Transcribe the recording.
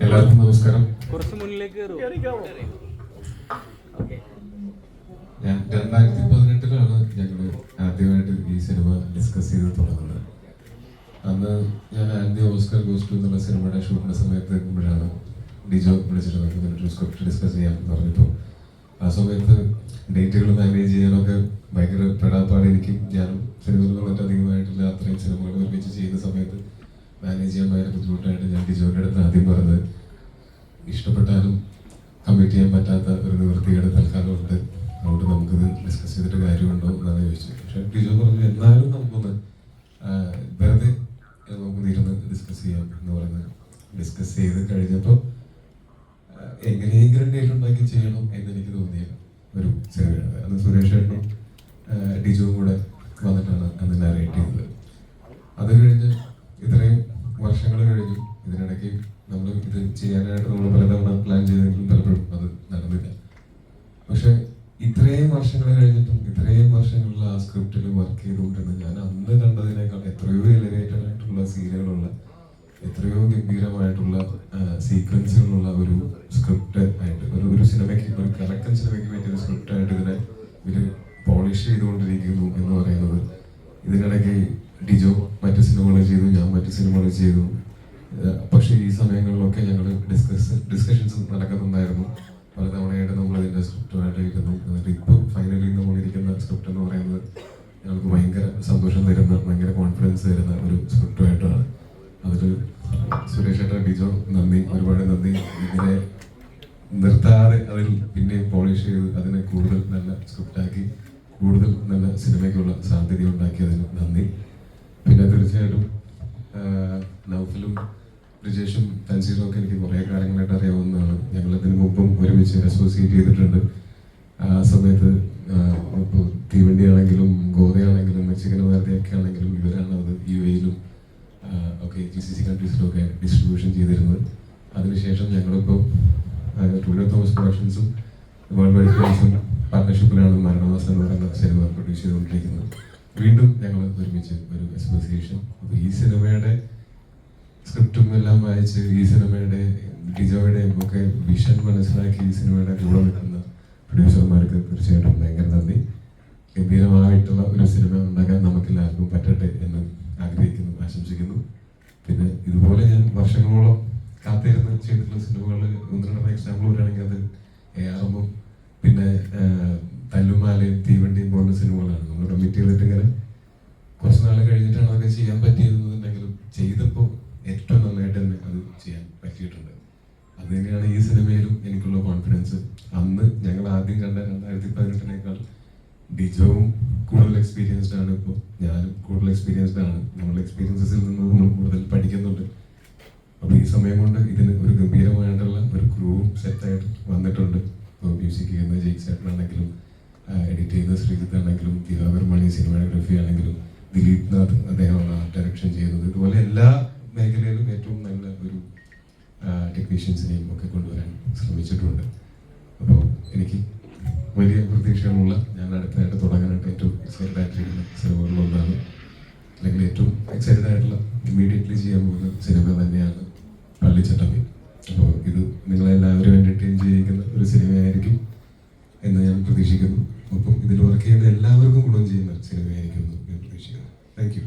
എല്ലാവർക്കും നമസ്കാരം. കുറച്ച് മുന്നിലേക്ക് ഞാൻ രണ്ടായിരത്തി പതിനെട്ടിലാണ് ഞങ്ങൾ ആദ്യമായിട്ട് ഈ സിനിമ ഡിസ്കസ് ചെയ്ത് തുടങ്ങുന്നത്. അന്ന് ഞാൻ ആൻഡി ഓസ്കർ ഗോസ്റ്റു എന്നുള്ള സിനിമയുടെ ഷൂട്ടിന്റെ സമയത്ത് നിൽക്കുമ്പോഴാണ് ഡിജോ വിളിച്ചിട്ട് നമുക്ക് ഇതിനൊരു സ്ക്രിപ്റ്റ് ഡിസ്കസ് ചെയ്യാൻ പറഞ്ഞപ്പോൾ ആ സമയത്ത് ഡേറ്റുകൾ മാനേജ് ചെയ്യാനൊക്കെ ഭയങ്കര പെടാപ്പാട് എനിക്കും ഞാനും സിനിമകൾ വളരെ അധികമായിട്ടില്ല അത്രയും സിനിമകൾ ഒരുമിച്ച് ചെയ്യുന്ന സമയത്ത് മാനേജ് ചെയ്യാൻ ഭയങ്കര ബുദ്ധിമുട്ടായിട്ട് ഞാൻ ഡിജോയുടെ അടുത്ത് ആദ്യം ഇഷ്ടപ്പെട്ടാലും കമ്മിറ്റ് ചെയ്യാൻ പറ്റാത്ത ഒരു നിവൃത്തിയുടെ തൽക്കാലം ഉണ്ട് അതുകൊണ്ട് നമുക്കിത് ഡിസ്കസ് ചെയ്തിട്ട് കാര്യമുണ്ടോ എന്നാണ് ചോദിച്ചത്. പക്ഷേ ടീച്ചർ പറഞ്ഞു എന്നാലും നമുക്കൊന്ന് വെറുതെ നമുക്കൊന്നിരുന്ന് ഡിസ്കസ് ചെയ്യാം എന്ന് പറയുന്നത് ഡിസ്കസ് ചെയ്ത് കഴിഞ്ഞപ്പോൾ എങ്ങനെയെങ്കിലും ഡേറ്റ് ഉണ്ടാക്കി ചെയ്യണം എന്ന് എനിക്ക് തോന്നിയ ഒരു ചെറിയ അന്ന് സുരേഷ് ഏട്ടനും ഡിജുവും കൂടെ വന്നിട്ടാണ് അന്ന് നാരേറ്റ് ചെയ്തത്. അത് കഴിഞ്ഞ് ഇത്രയും വർഷങ്ങൾ കഴിഞ്ഞു. ഇതിനിടയ്ക്ക് നമ്മൾ ഇത് ചെയ്യാനായിട്ട് നമ്മൾ പലതവണ പ്ലാൻ ചെയ്തെങ്കിലും പലപ്പോഴും അത് നടന്നില്ല പക്ഷെ ഇത്രയും വർഷങ്ങൾ കഴിഞ്ഞിട്ടും ഇത്രയും വർഷങ്ങളിൽ ആ സ്ക്രിപ്റ്റിൽ വർക്ക് ചെയ്തുകൊണ്ടിരുന്ന ഞാൻ അന്ന് കണ്ടതിനേക്കാൾ എത്രയോ എലിവേറ്റഡ് ആയിട്ടുള്ള സീനുകളുള്ള എത്രയോ ഗംഭീരമായിട്ടുള്ള സീക്വൻസുകളുള്ള ഒരു സ്ക്രിപ്റ്റ് ആയിട്ട് ഒരു ഒരു സിനിമയ്ക്ക് ഒരു കലക്കൻ സിനിമയ്ക്ക് പറ്റിയ ഒരു സ്ക്രിപ്റ്റ് ആയിട്ട് ഇതിനെ ഇവർ പോളിഷ് ചെയ്തുകൊണ്ടിരിക്കുന്നു എന്ന് പറയുന്നത്. ഇതിനിടയ്ക്ക് ഡിജോ മറ്റു സിനിമകൾ ചെയ്തു ഞാൻ മറ്റു സിനിമകൾ ചെയ്തു. പക്ഷെ ഈ സമയങ്ങളിലൊക്കെ ഞങ്ങൾ ഡിസ്കസ് ഡിസ്കഷൻസ് നടക്കുന്നുണ്ടായിരുന്നു. പലതവണയായിട്ട് നമ്മൾ അതിന്റെ സ്ക്രിപ്റ്റുമായിട്ട് ഇരിക്കുന്നു എന്നിട്ട് ഇപ്പോൾ ഫൈനലി നമ്മൾ ഇരിക്കുന്ന സ്ക്രിപ്റ്റ് എന്ന് പറയുന്നത് ഞങ്ങൾക്ക് ഭയങ്കര സന്തോഷം തരുന്ന ഭയങ്കര കോൺഫിഡൻസ് തരുന്ന ഒരു സ്ക്രിപ്റ്റുമായിട്ടാണ് അതിൽ സുരേഷ് ഏട്ടൻ ബിജോ നന്ദി ഒരുപാട് നന്ദി. ഇതിനെ നിർത്താതെ അതിൽ പിന്നെ പോളിഷ് ചെയ്ത് അതിനെ കൂടുതൽ നല്ല സ്ക്രിപ്റ്റാക്കി കൂടുതൽ നല്ല സിനിമയ്ക്കുള്ള സാധ്യത ഉണ്ടാക്കിയതിന് നന്ദി. പിന്നെ തീർച്ചയായിട്ടും നൗഫിലും ബ്രിജേഷും തൻസീറും ഒക്കെ എനിക്ക് കുറേ കാലങ്ങളായിട്ട് അറിയാവുന്നതാണ്. ഞങ്ങൾ ഇതിനു മുമ്പും ഒരുമിച്ച് അസോസിയേറ്റ് ചെയ്തിട്ടുണ്ട്. ആ സമയത്ത് ജി സി സി കൺട്രീസിലൊക്കെ ഡിസ്ട്രിബ്യൂഷൻ ചെയ്തിരുന്നത്. അതിനുശേഷം ഞങ്ങളിപ്പോൾ ടൂഡിയോ തോമസ് പ്രൊഡക്ഷൻസും വേൾഡ് വൈഡ് ഫിലിംസും പാർട്ട്ണർഷിപ്പിലാണ് മരണവാസം എന്ന് പറയുന്ന സിനിമ പ്രൊഡ്യൂസ് ചെയ്തുകൊണ്ടിരിക്കുന്നത്. വീണ്ടും ഞങ്ങൾ ഒരുമിച്ച് ഒരു അസോസിയേഷൻ. ഈ സിനിമയുടെ സ്ക്രിപ്റ്റും എല്ലാം വായിച്ച് ഈ സിനിമയുടെ ഡിജോയുടെയും ഒക്കെ വിഷൻ മനസ്സിലാക്കി ഈ സിനിമയുടെ കൂടെ നിൽക്കുന്ന പ്രൊഡ്യൂസർമാർക്ക് തീർച്ചയായിട്ടും ഭയങ്കര നന്ദി. ഗംഭീരമായിട്ടുള്ള ഒരു സിനിമ ഉണ്ടാക്കാൻ നമുക്ക് എല്ലാവർക്കും പറ്റട്ടെ എന്ന് ആഗ്രഹിക്കുന്നു ആശംസിക്കുന്നു. പിന്നെ ഇതുപോലെ ഞാൻ വർഷങ്ങളോളം കാത്തിരുന്ന് ചെയ്തിട്ടുള്ള സിനിമകളിൽ ഒന്ന് രണ്ടെണ്ണം എക്സാമ്പിൾ വരികയാണെങ്കിൽ അത് എ എമ്മും പിന്നെ തല്ലുമാലയും തീവണ്ടിയും പോലുള്ള സിനിമകളാണ്. നമ്മൾ കമ്മിറ്റ് ചെയ്തിട്ട് കുറച്ച് നാൾ കഴിഞ്ഞിട്ടാണ് അതൊക്കെ ചെയ്യാൻ പറ്റിയതെന്നുണ്ടെങ്കിലും ചെയ്തപ്പോൾ ഏറ്റവും നന്നായിട്ട് തന്നെ അത് ചെയ്യാൻ പറ്റിയിട്ടുണ്ട്. അത് തന്നെയാണ് ഈ സിനിമയിലും എനിക്കുള്ള കോൺഫിഡൻസ് അന്ന് ഞങ്ങൾ ആദ്യം കണ്ട രണ്ടായിരത്തി പതിനെട്ടിനേക്കാൾ ഡിജോവും കൂടുതൽ എക്സ്പീരിയൻസ്ഡ് ആണ് ഇപ്പോൾ ഞാനും കൂടുതൽ എക്സ്പീരിയൻസ്ഡ് ആണ്. നമ്മുടെ എക്സ്പീരിയൻസസിൽ നിന്ന് നമ്മൾ കൂടുതൽ പഠിക്കുന്നുണ്ട്. അപ്പോൾ ഈ സമയം കൊണ്ട് ഇതിന് ഒരു ഗംഭീരമായിട്ടുള്ള ഒരു ക്രൂവും സെറ്റായിട്ട് വന്നിട്ടുണ്ട്. ഇപ്പോൾ മ്യൂസിക് ചെയ്യുന്ന ജെയ്ക് ചേട്ടനാണെങ്കിലും എഡിറ്റ് ചെയ്യുന്ന ശ്രീജിത്ത് ആണെങ്കിലും ദിവാകർ മണി സിനിമാറ്റോഗ്രഫി ആണെങ്കിലും ദിലീപ് നാഥ് അദ്ദേഹമാണ് ആർട്ട് ഡയറക്ഷൻ ചെയ്യുന്നത്. ഇതുപോലെ എല്ലാ മേഖലയിലും ഏറ്റവും നല്ല ഒരു ടെക്നീഷ്യൻസിനെയും ഒക്കെ കൊണ്ടുവരാൻ ശ്രമിച്ചിട്ടുണ്ട്. അപ്പോൾ എനിക്ക് വലിയ പ്രതീക്ഷകളുള്ള ഞാൻ അടുത്തായിട്ട് തുടങ്ങാനായിട്ട് ഏറ്റവും എക്സൈറ്റഡ് ആയിട്ടിരിക്കുന്ന സിനിമകളിലൊന്നാണ് അല്ലെങ്കിൽ ഏറ്റവും എക്സൈറ്റഡ് ആയിട്ടുള്ള ഇമ്മീഡിയറ്റ്ലി ചെയ്യാൻ പോകുന്ന സിനിമ തന്നെയാണ് പള്ളിച്ചട്ടമ്പി അപ്പോൾ ഇത് നിങ്ങളെല്ലാവരും എന്റർടൈൻ ചെയ്യിക്കുന്ന ഒരു സിനിമയായിരിക്കും എന്ന് ഞാൻ പ്രതീക്ഷിക്കുന്നു. ഒപ്പം ഇതിൽ വർക്ക് ചെയ്യുന്ന എല്ലാവർക്കും ഗുണം ചെയ്യുന്ന സിനിമയായിരിക്കും എന്ന് ഞാൻ പ്രതീക്ഷിക്കുന്നു. Thank you